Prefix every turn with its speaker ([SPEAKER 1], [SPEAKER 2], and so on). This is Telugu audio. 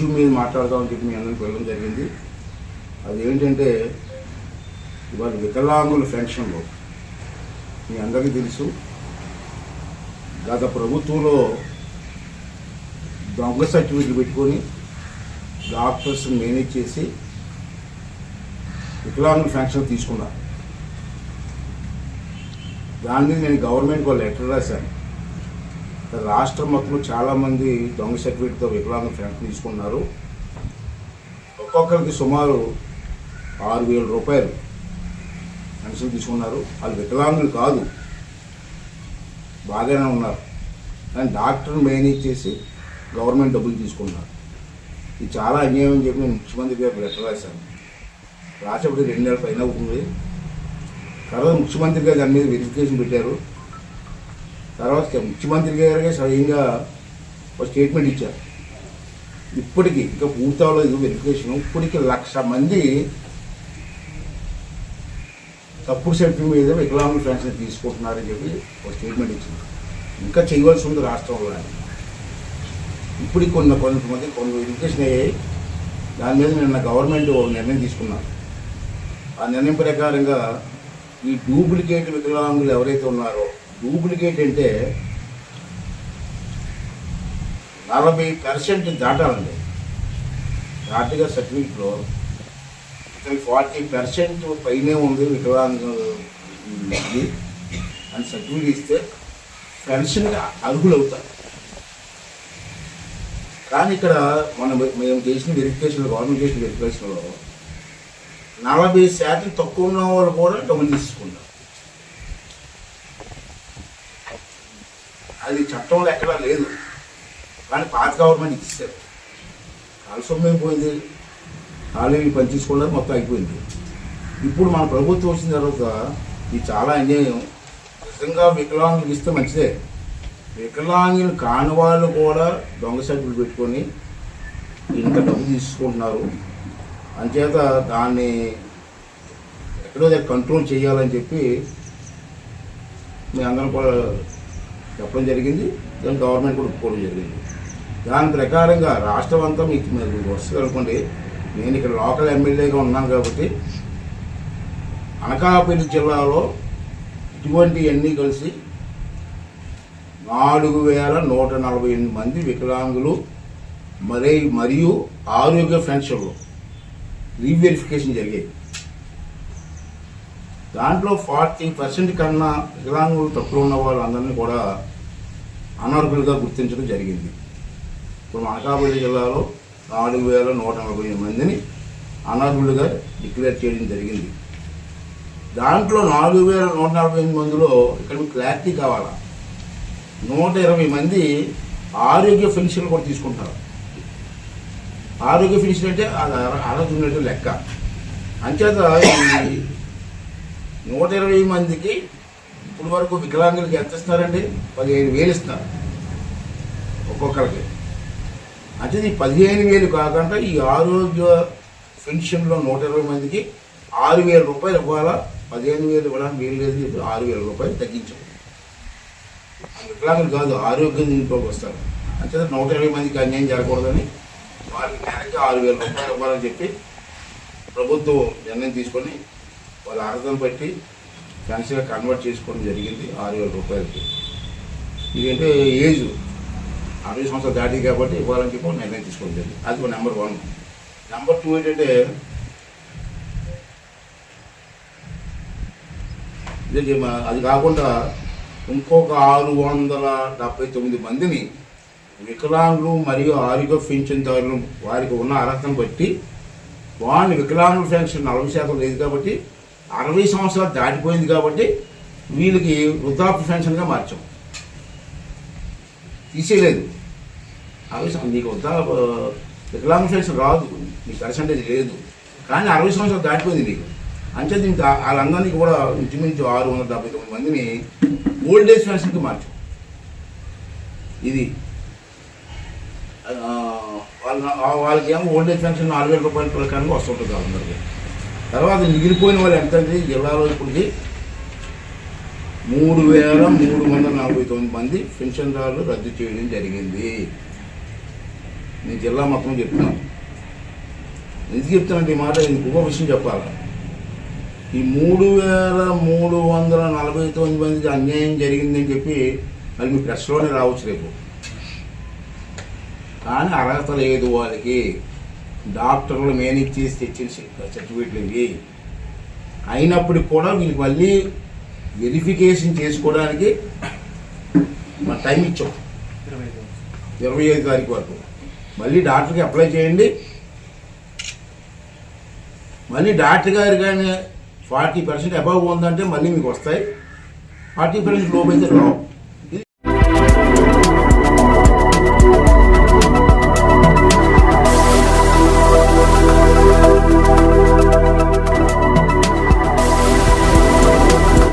[SPEAKER 1] మీద మాట్లాడదామని చెప్పి మీ అందరికి వెళ్ళడం జరిగింది. అది ఏంటంటే ఇవాళ వికలాంగుల పెన్షన్లో మీ అందరికీ తెలుసు. గత ప్రభుత్వంలో దొంగ సర్టిఫికెట్లు పెట్టుకొని డాక్టర్స్ మేనేజ్ చేసి వికలాంగుల పెన్షన్ తీసుకున్నారు దాని మీద నేను గవర్నమెంట్కి ఒక లెటర్ రాశాను. రాష్ట్రం మొత్తం చాలామంది దొంగ సర్టిఫికేట్తో వికలాంగ పెన్షన్ తీసుకున్నారు. ఒక్కొక్కరికి సుమారు ఆరు వేల రూపాయలు పెన్షన్ తీసుకున్నారు. వాళ్ళు వికలాంగులు కాదు. బాగానే ఉన్నారు. కానీ డాక్టర్ మేనేజ్ చేసి గవర్నమెంట్ డబ్బులు తీసుకున్నారు. ఇది చాలా అన్యాయం అని చెప్పి నేను ముఖ్యమంత్రి గారు లెటర్ రాశాను. రాసేప్పుడు రెండు నెలల పైన అవుతుంది. తర్వాత ముఖ్యమంత్రి గారు దాని మీద వెరిఫికేషన్ పెట్టారు. తర్వాత ముఖ్యమంత్రి గారే స్వయంగా ఒక స్టేట్మెంట్ ఇచ్చారు. ఇప్పటికీ ఇంకా పూర్తి అవ్వలేదు వెరిఫికేషన్ ఇప్పటికి లక్ష మంది తప్పుడు సెంటర్ మీద వికలాంగుల పెన్షన్ తీసుకుంటున్నారని చెప్పి ఒక స్టేట్మెంట్ ఇచ్చింది ఇంకా చేయవలసి ఉంది రాష్ట్రంలో ఇప్పుడు కొన్ని కొంతమంది కొన్ని వెరిఫికేషన్ అయ్యాయి. దాని మీద నిన్న గవర్నమెంట్ ఒక నిర్ణయం తీసుకున్నారు. ఆ నిర్ణయం ప్రకారంగా ఈ డూప్లికేట్ వికలాంగులు ఎవరైతే ఉన్నారో డూప్లికేట్ అంటే నలభై పర్సెంట్ దాటాలండి. దాటిగా సర్టిఫికెట్లో ఫార్టీ పర్సెంట్ పైనే ఉంది వికలాంగులు అని సర్టిఫికెట్ ఇస్తే పెన్షన్గా అర్హులవుతారు. కానీ ఇక్కడ మనం మేము చేసిన వెరిఫికేషన్ గవర్నమెంట్ చేసిన వెరిఫికేషన్లో నలభై శాతం తక్కువ ఉన్న వాళ్ళు కూడా డబ్బులు తీసుకుంటారు అది చట్టంలో ఎక్కడా లేదు. కానీ పాత గవర్నమెంట్ ఇచ్చారు కాలుష్యం సొమ్ము పోయింది. పని తీసుకోవడానికి మొత్తం అయిపోయింది. ఇప్పుడు మన ప్రభుత్వం వచ్చిన తర్వాత ఇది చాలా అన్యాయం. నిజంగా వికలాంగులకు ఇస్తే మంచిదే. వికలాంగులు కాని వాళ్ళు కూడా దొంగ సభ్యులు పెట్టుకొని ఇంత డబ్బు తీసుకుంటున్నారు. అంచేత దాన్ని ఎక్కడో దగ్గర కంట్రోల్ చేయాలని చెప్పి మీ అందరం కూడా చెప్పడం జరిగింది. దాని గవర్నమెంట్ కూడా ఒప్పుకోవడం జరిగింది. దాని ప్రకారంగా రాష్ట్రం అంతా మీకు మీరు వస్తుంది అనుకోండి నేను ఇక్కడ లోకల్ ఎమ్మెల్యేగా ఉన్నాను కాబట్టి అనకాపల్లి జిల్లాలో ఇటువంటివన్నీ కలిసి నాలుగు వేల నూట నలభై ఎనిమిది మంది వికలాంగులు మరి మరియు ఆరోగ్య పెన్షన్లు రీవెరిఫికేషన్ జరిగాయి. దాంట్లో ఫార్టీ పర్సెంట్ కన్నా వికలాంగులు తక్కువ ఉన్న వాళ్ళందరినీ కూడా అనర్హులుగా గుర్తించడం జరిగింది. ఇప్పుడు అనకాపల్లి జిల్లాలో నాలుగు వేల నూట నలభై ఎనిమిది మందిని అనర్హులుగా డిక్లేర్ చేయడం జరిగింది. దాంట్లో నాలుగు వేల నూట నలభై ఎనిమిది మందిలో ఇక్కడ క్లారిటీ కావాలా? నూట ఇరవై మంది ఆరోగ్య పెన్షన్ కూడా తీసుకుంటారు. ఆరోగ్య పెన్షన్ అంటే అది అర్హత లెక్క. అంచేత నూట ఇరవై మందికి ఇప్పుడు వరకు వికలాంగులకి ఎంత ఇస్తారండి పదిహేను వేలు ఇస్తారు ఒక్కొక్కరికి. అంటే ఈ పదిహేను వేలు కాకుండా ఈ ఆరోగ్య పెన్షన్లో నూట ఇరవై మందికి ఆరు వేల రూపాయలు ఇవ్వాలా? పదిహేను వేలు ఇవ్వడానికి వీలు లేదు. ఇప్పుడు ఆరు వేల రూపాయలు తగ్గించాం వికలాంగులు కాదు ఆరోగ్యం దీంట్లోకి వస్తారు. అంటే నూట ఇరవై మందికి అన్యాయం జరగకూడదని వారికి నెలకి ఆరు వేల రూపాయలు ఇవ్వాలని చెప్పి ప్రభుత్వం నిర్ణయం తీసుకొని వాళ్ళ అర్హతను బట్టి పెన్షన్గా కన్వర్ట్ చేసుకోవడం జరిగింది ఆరు వేల రూపాయలకి. ఇదంటే ఏజ్. అరవై సంవత్సరాలు దాటి కాబట్టి ఇవ్వాలని చెప్పి నిర్ణయం తీసుకోవడం జరిగింది. అది నెంబర్ వన్ నెంబర్ టూ ఏంటంటే ఇదే అది కాకుండా ఇంకొక ఆరు వందల డెబ్బై తొమ్మిది మందిని వికలాంగులు మరియు ఆరోగ్య పెన్షన్దారులు వారికి ఉన్న అర్హతను బట్టి వాళ్ళని వికలాంగుల పెన్షన్ నలభై శాతం లేదు కాబట్టి అరవై సంవత్సరాలు దాటిపోయింది కాబట్టి వీళ్ళకి వృద్ధాప్య పెన్షన్గా మార్చాం. తీసేయలేదు. అరవై నీకు వృద్ధా వికలాంగ పెన్షన్ రాదు. నీ పర్సంటేజ్ లేదు. కానీ అరవై సంవత్సరాలు దాటిపోయింది నీకు. అంటే దీనికి వాళ్ళందరినీ కూడా ఇంచుమించు ఆరు వందల డెబ్బై తొమ్మిది మందిని ఓల్డ్ ఏజ్ పెన్షన్కి మార్చాం. ఇది. వాళ్ళ వాళ్ళకి ఏమో ఓల్డ్ ఏజ్ పెన్షన్ నాలుగు వేల రూపాయల ప్రకారంగా వస్తుంటుంది అందరికీ తర్వాత మిగిలిపోయిన వాళ్ళు ఎంత జిల్లాలో ఇప్పటికి మూడు వేల మూడు వందల నలభై తొమ్మిది మంది పెన్షన్దారులు రద్దు చేయడం జరిగింది. నేను జిల్లా మొత్తం చెప్తున్నాను ఎందుకు చెప్తానంటే ఈ మాట ఇంకొక విషయం చెప్పాలి? ఈ మూడు వేల మూడు వందల నలభై తొమ్మిది మందికి అన్యాయం జరిగిందని చెప్పి అది మీ ప్రెస్లోనే రావచ్చు రేపు. కానీ అర్హత లేదు వాళ్ళకి. డాక్టర్లు మేనేజ్ చేసి తెచ్చిన సర్టిఫికేట్లు ఇవి అయినప్పటికి కూడా వీళ్ళకి మళ్ళీ వెరిఫికేషన్ చేసుకోవడానికి మన టైం ఇచ్చాం. ఇరవై ఐదు తారీఖు వరకు. మళ్ళీ డాక్టర్కి అప్లై చేయండి. మళ్ళీ డాక్టర్ గారు కానీ ఫార్టీ పర్సెంట్ అబవ్ ఉందంటే మళ్ళీ మీకు వస్తాయి. ఫార్టీ పర్సెంట్ లోపు అయితే రావు.